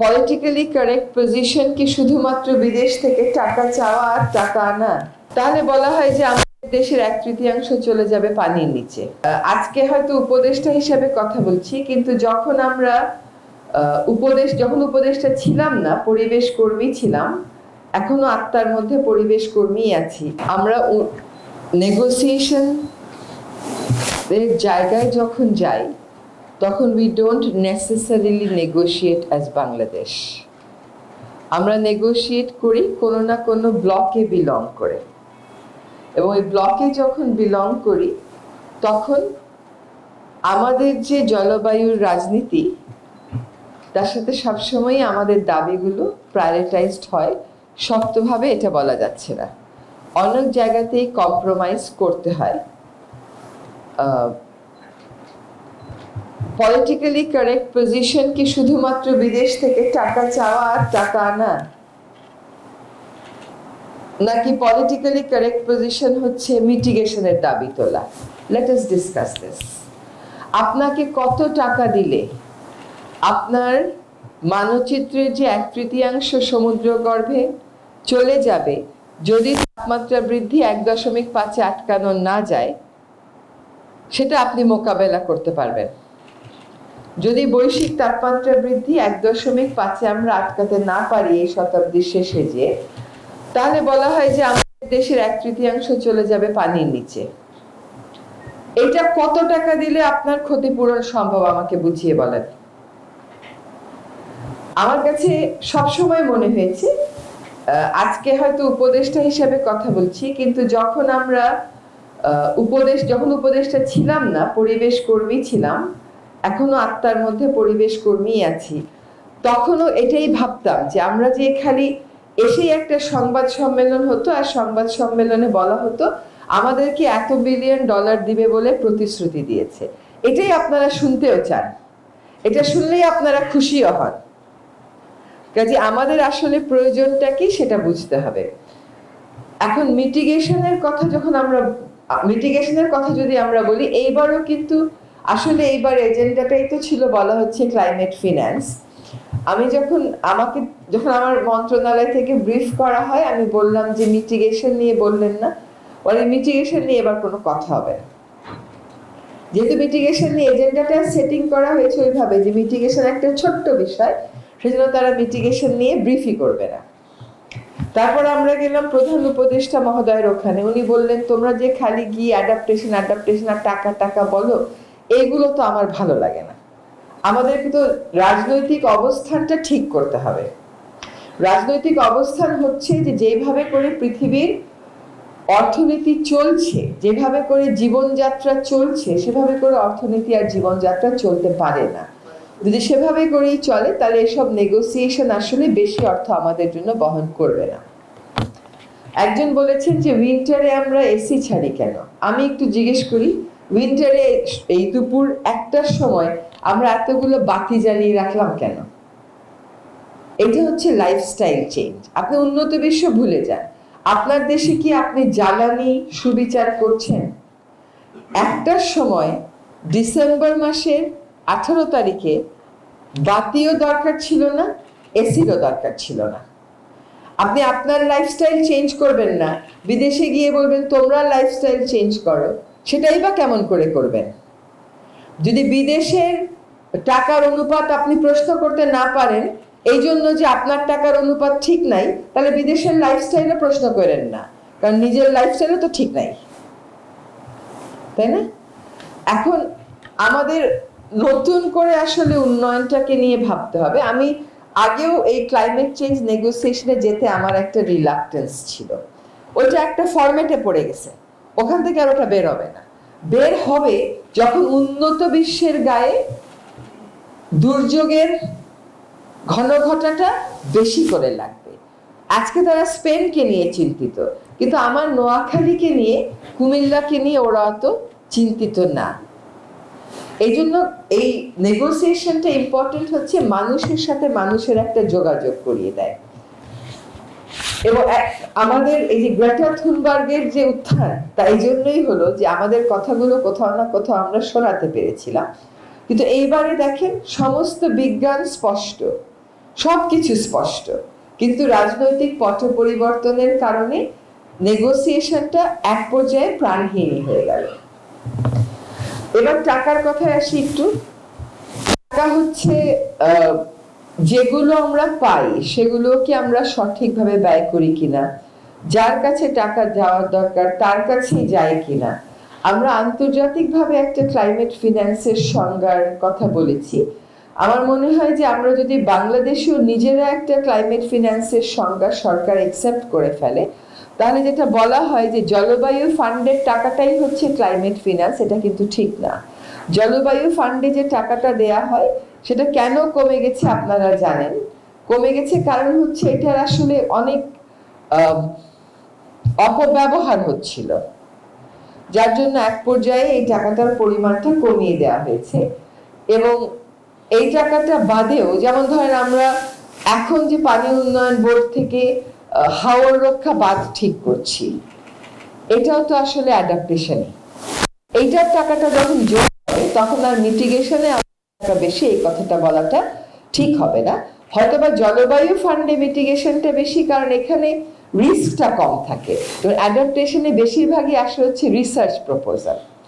Politically correct position কি শুধুমাত্র বিদেশ থেকে টাকা চাওয়া আর টাকা আনা? তাহলে বলা হয় যে আমাদের দেশের এক তৃতীয়াংশ চলে যাবে পানির নিচে। আজকে হয়তো উপদেষ্টা হিসাবে কথা বলছি, কিন্তু যখন আমরা উপদেশ, যখন উপদেশটা ছিলাম না, পরিবেশ কর্মী ছিলাম, এখনও আত্মার মধ্যে পরিবেশ কর্মী আছি। আমরা নেগোসিয়েশন এর জায়গায় যখন যাই তখন we don't necessarily negotiate as Bangladesh আমরা নেগোশিয়েট করি কোনো না কোনো ব্লকে বিলং করে। এবং এই ব্লকে যখন বিলং করি, তখন আমাদের যে জলবায়ুর রাজনীতি, তার সাথে সবসময় আমাদের দাবিগুলো প্রায়োরিটাইজড হয়, শক্তভাবে এটা বলা যাচ্ছে না। অনেক জায়গাতেই কম্প্রোমাইজ করতে হয়। পলিটিক্যালি কারেক্ট পজিশন কি শুধুমাত্র বিদেশ থেকে টাকা চাওয়া আর টাকা আনা? নাকি পলিটিক্যালি কারেক্ট পজিশন হচ্ছে মিটিগেশনের দাবি তোলা? লেট আস ডিসকাস দিস আপনাকে কত টাকা দিলে? আপনার মানচিত্রের যে এক তৃতীয়াংশ সমুদ্র গর্ভে চলে যাবে, যদি তাপমাত্রা বৃদ্ধি এক দশমিক পাঁচে আটকানো না যায়, সেটা আপনি মোকাবেলা করতে পারবেন। যদি বৈশ্বিক তাপমাত্রা বৃদ্ধি এক দশমিক পাঁচে আমরা আটকাতে না পারি এই শতাব্দীর শেষে যে, তাহলে বলা হয় যে আমাদের দেশের এক তৃতীয়াংশ চলে যাবে পানির নিচে। এটা কত টাকা দিলে আপনার ক্ষতিপূরণ সম্ভব আমাকে বুঝিয়ে বলেন? আমার কাছে সবসময় মনে হয়েছে আজকে হয়তো উপদেষ্টা হিসাবে কথা বলছি, কিন্তু যখন আমরা উপদেশ, যখন উপদেষ্টা ছিলাম না, পরিবেশ কর্মী ছিলাম এখনও আত্মার মধ্যে পরিবেশ কর্মী আছি। তখনও এটাই ভাবতাম যে আমরা যে খালি এসেই একটা সংবাদ সম্মেলন হতো আর সংবাদ সম্মেলনে বলা হতো, আমাদেরকে এত বিলিয়ন ডলার দিবে বলে প্রতিশ্রুতি দিয়েছে। এটাই আপনারা শুনতেও চান। এটা শুনলেই আপনারা খুশিও হন। কাজে আমাদের আসলে প্রয়োজনটা কি সেটা বুঝতে হবে। এখন মিটিগেশনের কথা যখন আমরা মিটিগেশনের কথা যদি আমরা বলি, এইবারও কিন্তু আসলে এইবার এজেন্ডাটাই তো ছিল বলা হচ্ছে ক্লাইমেট ফিন্যান্স আমি যখন আমাকে, যখন আমার মন্ত্রণালয় থেকে ব্রিফ করা হয়, আমি বললাম যে মিটিগেশন নিয়ে বললেন না। বলে মিটিগেশন নিয়ে এবার কোনো কথা হবে না। যেহেতু মিটিগেশন নিয়ে এজেন্ডাটা সেটিং করা হয়েছে ওইভাবে যে মিটিগেশন একটা ছোট্ট বিষয়, সেজন্য তারা মিটিগেশন নিয়ে ব্রিফই করবে না। তারপর আমরা গেলাম প্রধান উপদেষ্টা মহোদয়ের ওখানে। উনি বললেন, তোমরা যে খালি গিয়ে অ্যাডাপ্টেশন অ্যাডাপ্টেশন আর টাকা টাকা বলো এইগুলো তো আমার ভালো লাগে না। আমাদেরকে তো রাজনৈতিক অবস্থানটা ঠিক করতে হবে। রাজনৈতিক অবস্থান হচ্ছে যে যেভাবে করে পৃথিবীর অর্থনীতি চলছে, যেভাবে করে জীবনযাত্রা চলছে, সেভাবে করে অর্থনীতি আর জীবনযাত্রা চলতে পারে না। যদি সেভাবে করেই চলে, তাহলে এসব নেগোসিয়েশন আসলে বেশি অর্থ আমাদের জন্য বহন করবে না। একজন বলেছেন যে উইন্টারে আমরা এসি ছাড়ি কেন? আমি একটু জিজ্ঞেস করি উইন্টারে এই দুপুর একটার সময় আমরা এতগুলো বাতি জ্বালিয়ে রাখলাম কেন? এটা হচ্ছে লাইফস্টাইল চেঞ্জ আপনি উন্নত বিশ্ব ভুলে যান। আপনার দেশে কি আপনি জ্বালানি সুবিচার করছেন? একটার সময় ডিসেম্বর মাসের আঠারো তারিখে বাতিও দরকার ছিল না, এসিরও দরকার ছিল না। আপনি আপনার লাইফস্টাইল চেঞ্জ করবেন না। বিদেশে গিয়ে বলবেন, তোমরা লাইফস্টাইল চেঞ্জ করো। সেটাই বা কেমন করে করবেন? যদি বিদেশের টাকার অনুপাত আপনি প্রশ্ন করতে না পারেন এই জন্য যে আপনার টাকার অনুপাত ঠিক নাই, তাহলে বিদেশের লাইফস্টাইলও প্রশ্ন করেন না। কারণ নিজের লাইফস্টাইলও তো ঠিক নাই। তাই না? এখন আমাদের নতুন করে আসলে উন্নয়নটাকে নিয়ে ভাবতে হবে। আমি আগেও এই ক্লাইমেট চেঞ্জ নেগোসিয়েশনে যেতে আমার একটা রিলাক্টেন্স ছিল। ওইটা একটা ফরম্যাটে পড়ে গেছে। ওখান থেকে আর ওটা বের হবে না। বের হবে যখন উন্নত বিশ্বের গায়ে দুর্যোগের ঘন ঘটাটা বেশি করে লাগবে। আজকে তারা স্পেনকে নিয়ে চিন্তিত, কিন্তু আমার নোয়াখালীকে নিয়ে, কুমিল্লাকে নিয়ে ওরা অত চিন্তিত না। এই জন্য এই নেগোসিয়েশনটা ইম্পর্টেন্ট হচ্ছে মানুষের সাথে মানুষের একটা যোগাযোগ করিয়ে দেয়। এবং আমাদের এই যে গ্রেটা থুনবার্গের যে উত্থান তাই জন্যই হলো যে আমাদের কথাগুলো কোথাও না কোথাও আমরা শোনাতে পেরেছিলাম। কিন্তু এইবারে দেখেন সমস্ত বিজ্ঞান স্পষ্ট, সবকিছু স্পষ্ট। কিন্তু রাজনৈতিক পট পরিবর্তনের কারণে নেগোসিয়েশনটা এক পর্যায়ে প্রাণহীন হয়ে গেল। এবার টাকার কথায় আসি একটু। টাকা হচ্ছে যেগুলো আমরা পাই সেগুলো কি আমরা সঠিকভাবে ব্যয় করি কিনা, যার কাছে টাকা যাওয়ার দরকার, তার কাছেই যায় কিনা। আমরা আন্তর্জাতিকভাবে একটা ক্লাইমেট ফিন্যান্সের সংজ্ঞার কথা বলেছি। আমার মনে হয় যে আমরা যদি বাংলাদেশেও নিজেরা একটা ক্লাইমেট ফিন্যান্সের সংজ্ঞা সরকার একসেপ্ট করে ফেলে, তাহলে যেটা বলা হয় যে জলবায়ু ফান্ডের টাকাটাই হচ্ছে ক্লাইমেট ফিন্যান্স এটা কিন্তু ঠিক না। জলবায়ু ফান্ডে যে টাকাটা দেয়া হয় সেটা কেন কমে গেছে আপনারা জানেন? কমে গেছে কারণ হচ্ছে এটার আসলে অনেক অপব্যবহার হচ্ছিল। যার জন্য এক পর্যায়ে এই টাকাটার পরিমাণটা কমিয়ে দেওয়া হয়েছে এবং এই টাকাটা বাদেও যেমন ধরেন আমরা এখন যে পানি উন্নয়ন বোর্ড থেকে হাওর রক্ষা বাঁধ ঠিক করছি, এটাও তো আসলে অ্যাডাপ্টেশনই এইটার টাকাটা যখন যোগ হবে তখন আর মিটিগেশনে টাকা বেশি এই কথাটা বলাটা ঠিক হবে না। হয়তো বা জলবায়ু ফান্ডে মিটিগেশনটা বেশি, কারণ এখানে রিস্কটা কম থাকে। তো অ্যাডাপ্টেশনে বেশিরভাগই আসলে হচ্ছে রিসার্চ প্রপোজাল